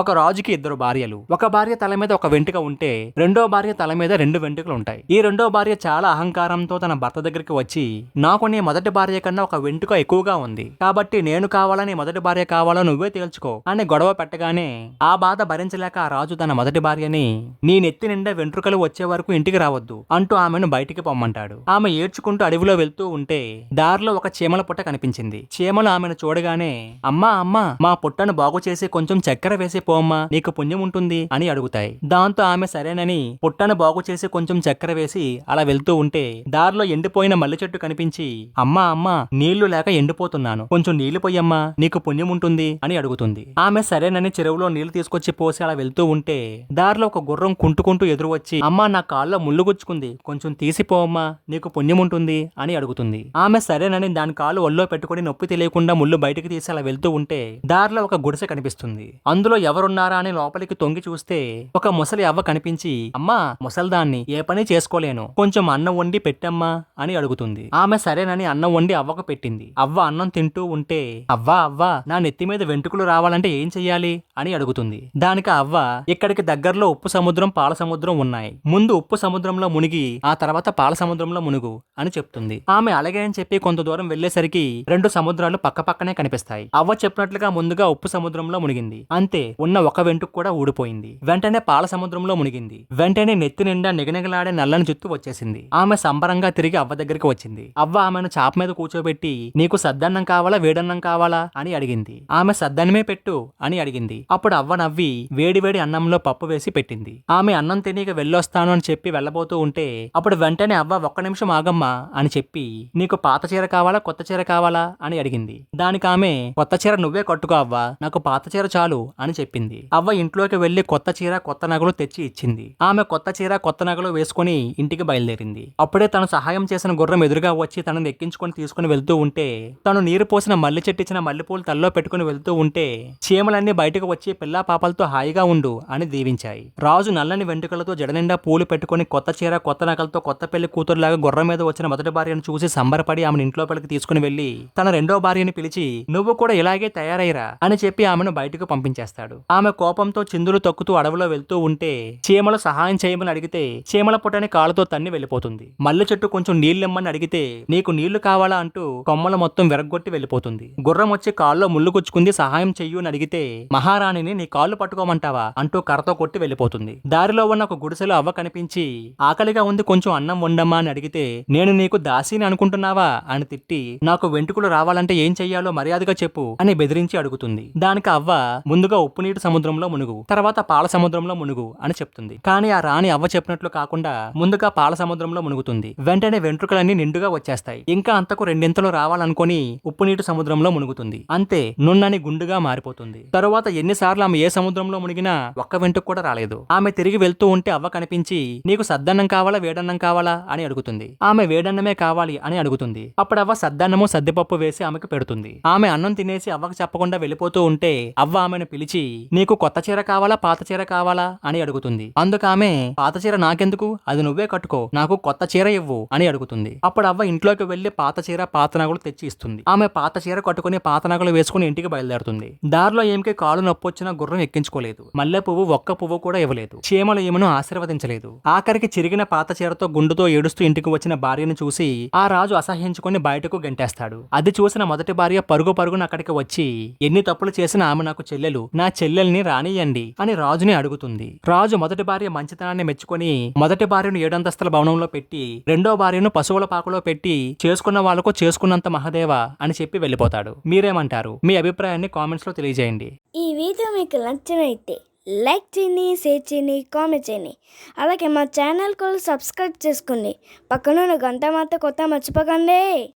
ఒక రాజుకి ఇద్దరు భార్యలు. ఒక భార్య తల మీద ఒక వెంట్రుక ఉంటే రెండో భార్య తల మీద రెండు వెంట్రుకలు ఉంటాయి. ఈ రెండో భార్య చాలా అహంకారంతో తన భర్త దగ్గరికి వచ్చి నాకు నీ మొదటి భార్య కన్నా ఒక వెంట్రుక ఎక్కువగా ఉంది. కాబట్టి నేను కావాలని మొదటి భార్య కావాలా నువ్వే తేల్చుకో అని గొడవ పెట్టగానే ఆ బాధ భరించలేక ఆ రాజు తన మొదటి భార్యని నీ నెత్తి నిండా వెంట్రుకలు వచ్చే వరకు ఇంటికి రావద్దు అంటూ ఆమెను బయటికి పొమ్మంటాడు. ఆమె ఏడ్చుకుంటూ అడవిలో వెళ్తూ ఉంటే దారిలో ఒక చీమల పుట్ట కనిపించింది. చీమలు ఆమెను చూడగానే అమ్మా అమ్మా మా పుట్టను బాగు చేసి కొంచెం చక్కెర వేసి పోమ్మా నీకు పుణ్యం ఉంటుంది అని అడుగుతాయి. దాంతో ఆమె సరేనని పుట్టను బాగు చేసి కొంచెం చక్కెర వేసి అలా వెళ్తూ ఉంటే దారిలో ఎండిపోయిన మల్లె చెట్టు కనిపించి అమ్మా అమ్మా నీళ్ళు లేక ఎండిపోతున్నాను. కొంచెం నీళ్ళు పోయమ్మా నీకు పుణ్యం ఉంటుంది అని అడుగుతుంది. ఆమె సరేనని చెరువులో నీళ్ళు తీసుకొచ్చి పోసి అలా వెళ్తూ ఉంటే దారిలో ఒక గుర్రం కుంటుకుంటూ ఎదురు వచ్చి అమ్మా నా కాల్లో ముళ్ళు గుచ్చుకుంది. కొంచెం తీసిపోమ్మా నీకు పుణ్యం ఉంటుంది అని అడుగుతుంది. ఆమె సరేనని దాని కాలు ఒళ్ళో పెట్టుకుని నొప్పి తెలియకుండా ముళ్ళు బయటికి తీసి అలా వెళ్తూ ఉంటే దారిలో ఒక గుడిసె కనిపిస్తుంది. అందులో ఎవరున్నారా అని లోపలికి తొంగి చూస్తే ఒక ముసలి అవ్వ కనిపించి అమ్మా ముసల్దాన్ని ఏ పని చేసుకోలేను. కొంచెం అన్నం వండి పెట్టమ్మా అని అడుగుతుంది. ఆమె సరేనని అన్నం వండి అవ్వకు పెట్టింది. అవ్వ అన్నం తింటూ ఉంటే అవ్వా అవ్వ నా నెత్తి మీద వెంట్రుకలు రావాలంటే ఏం చెయ్యాలి? అని అడుగుతుంది. దానికి అవ్వ ఇక్కడికి దగ్గరలో ఉప్పు సముద్రం పాల సముద్రం ఉన్నాయి. ముందు ఉప్పు సముద్రంలో మునిగి ఆ తర్వాత పాల సముద్రంలో మునుగు అని చెప్తుంది. ఆమె అలాగే అని చెప్పి కొంత దూరం వెళ్ళేసరికి రెండు సముద్రాలు పక్క పక్కనే కనిపిస్తాయి. అవ్వ చెప్పినట్లుగా ముందుగా ఉప్పు సముద్రంలో మునిగింది. అంతే ఉన్న ఒక వెంటుకు కూడా ఊడిపోయింది. వెంటనే పాల సముద్రంలో మునిగింది. వెంటనే నెత్తి నిండా నిగనిగలాడే నల్లని జుత్తు వచ్చేసింది. ఆమె సంబరంగా తిరిగి అవ్వ దగ్గరికి వచ్చింది. అవ్వ ఆమెను చాప మీద కూర్చోబెట్టి నీకు సద్దన్నం కావాలా వేడన్నం కావాలా? అని అడిగింది. ఆమె సద్దన్నమే పెట్టు అని అడిగింది. అప్పుడు అవ్వ నవ్వి వేడి వేడి అన్నంలో పప్పు వేసి పెట్టింది. ఆమె అన్నం తినేక వెళ్ళొస్తాను అని చెప్పి వెళ్ళబోతూ ఉంటే అప్పుడు వెంటనే అవ్వ ఒక్క నిమిషం ఆగమ్మా అని చెప్పి నీకు పాత చీర కావాలా కొత్త చీర కావాలా అని అడిగింది. దానికి ఆమె కొత్త చీర నువ్వే కట్టుకో అవ్వ నాకు పాత చీర చాలు అని చెప్పింది. అవ్వ ఇంట్లోకి వెళ్ళి కొత్త చీర కొత్త నగలు తెచ్చి ఇచ్చింది. ఆమె కొత్త చీర కొత్త నగలు వేసుకుని ఇంటికి బయలుదేరింది. అప్పుడే తను సహాయం చేసిన గుర్రం ఎదురుగా వచ్చి తనను ఎక్కించుకొని తీసుకుని వెళ్తూ ఉంటే తను నీరు పోసిన మల్లి చెట్టు ఇచ్చిన మల్లెపూలు తల్లో పెట్టుకుని వెళ్తూ ఉంటే చీమలన్నీ బయటకు వచ్చి పిల్లా పాపలతో హాయిగా ఉండు అని దీవించాయి. రాజు నల్లని వెంట్రుకలతో జడనిండా పూలు పెట్టుకుని కొత్త చీర కొత్త నగలతో కొత్త పెళ్ళి కూతురులాగా గుర్రం మీద వచ్చిన మొదటి భార్యను చూసి సంబరపడి ఆమెను ఇంట్లోపలికి తీసుకుని వెళ్ళి తన రెండో భార్యని పిలిచి నువ్వు కూడా ఇలాగే తయారైరా అని చెప్పి ఆమెను బయటకు పంపించేస్తాడు. ఆమె కోపంతో చిందులు తొక్కుతూ అడవిలో వెళ్తూ ఉంటే చీమలు సహాయం చేయమని అడిగితే చీమల పుట్టని కాళ్ళతో తన్ని వెళ్ళిపోతుంది. మల్లె చెట్టు కొంచెం నీళ్ళిమ్మని అడిగితే నీకు నీళ్ళు కావాలా అంటూ కొమ్మలు మొత్తం విరగొట్టి వెళ్ళిపోతుంది. గుర్రం వచ్చి కాల్లో ముళ్ళు గుచ్చుకుంది సహాయం చెయ్యు అని అడిగితే రాణిని నీ కాళ్ళు పట్టుకోమంటావా? అంటూ కర్రతో కొట్టి వెళ్ళిపోతుంది. దారిలో ఉన్న ఒక గుడిసెలో అవ్వ కనిపించి ఆకలిగా ఉంది కొంచెం అన్నం వండమ్మా అని అడిగితే నేను నీకు దాసిని అనుకుంటున్నావా? అని తిట్టి నాకు వెంట్రుకలు రావాలంటే ఏం చెయ్యాలో మర్యాదగా చెప్పు అని బెదిరించి అడుగుతుంది. దానికి అవ్వ ముందుగా ఉప్పు నీటి సముద్రంలో మునుగు తర్వాత పాల సముద్రంలో మునుగు అని చెప్తుంది. కానీ ఆ రాణి అవ్వ చెప్పినట్లు కాకుండా ముందుగా పాల సముద్రంలో మునుగుతుంది. వెంటనే వెంట్రుకలన్నీ నిండుగా వచ్చేస్తాయి. ఇంకా అంతకు రెండింతలు రావాలనుకొని ఉప్పు నీటి సముద్రంలో మునుగుతుంది. అంతే నున్నని గుండుగా మారిపోతుంది. తరువాత సార్లు ఆమె ఏ సముద్రంలో మునిగినా ఒక్క వెంటుకు కూడా రాలేదు. ఆమె తిరిగి వెళ్తూ ఉంటే అవ్వ కనిపించి నీకు సద్దన్నం కావాలా? వేడన్నం కావాలా? అని అడుగుతుంది. ఆమె వేడన్నమే కావాలి అని అడుగుతుంది. అప్పుడు అవ్వ సద్దన్నము సద్దిపప్పు వేసి ఆమెకు పెడుతుంది. ఆమె అన్నం తినేసి అవ్వకు చెప్పకుండా వెళ్ళిపోతూ ఉంటే అవ్వ ఆమెను పిలిచి నీకు కొత్త చీర కావాలా? పాత చీర కావాలా? అని అడుగుతుంది. అందుకు ఆమె పాత చీర నాకెందుకు? అది నువ్వే కట్టుకో. నాకు కొత్త చీర ఇవ్వు. అని అడుగుతుంది. అప్పుడు అవ్వ ఇంట్లోకి వెళ్ళి పాత చీర పాత నగలు తెచ్చి ఇస్తుంది. ఆమె పాత చీర కట్టుకుని పాత నగలు వేసుకుని ఇంటికి బయలుదేరుతుంది. దారిలో ఏమికి కాలు నొప్పి వచ్చిన గుర్రం ఎక్కించుకోలేదు. మల్లె పువ్వు ఒక్క పువ్వు కూడా ఇవ్వలేదు. చీమలు ఈమెను ఆశీర్వదించలేదు. ఆఖరికి చిరిగిన పాత చీరతో గుండుతో ఏడుస్తూ ఇంటికి వచ్చిన భార్యను చూసి ఆ రాజు అసహ్యించుకుని బయటకు గంటేస్తాడు. అది చూసిన మొదటి భార్య పరుగు పరుగున అక్కడికి వచ్చి ఎన్ని తప్పులు చేసినా ఆమె నాకు చెల్లెలు నా చెల్లెల్ని రానియండి అని రాజుని అడుగుతుంది. రాజు మొదటి భార్య మంచితనాన్ని మెచ్చుకొని మొదటి భార్యను ఏడంతస్తుల భవనంలో పెట్టి రెండో భార్యను పశువుల పాకలో పెట్టి చేసుకున్న వాళ్ళకు చేసుకున్నంత మహదేవ అని చెప్పి వెళ్ళిపోతాడు. మీరేమంటారు? మీ అభిప్రాయాన్ని కామెంట్స్లో తెలియజేయండి. ఈ వీడియో మీకు నచ్చినైతే లైక్ చేయండి షేర్ చేయండి కామెంట్ చేయండి. అలాగే మా ఛానల్ కూడా సబ్స్క్రైబ్ చేసుకోండి. పక్కనున్న గంట మాత్రం కొత్త మర్చిపోకండి.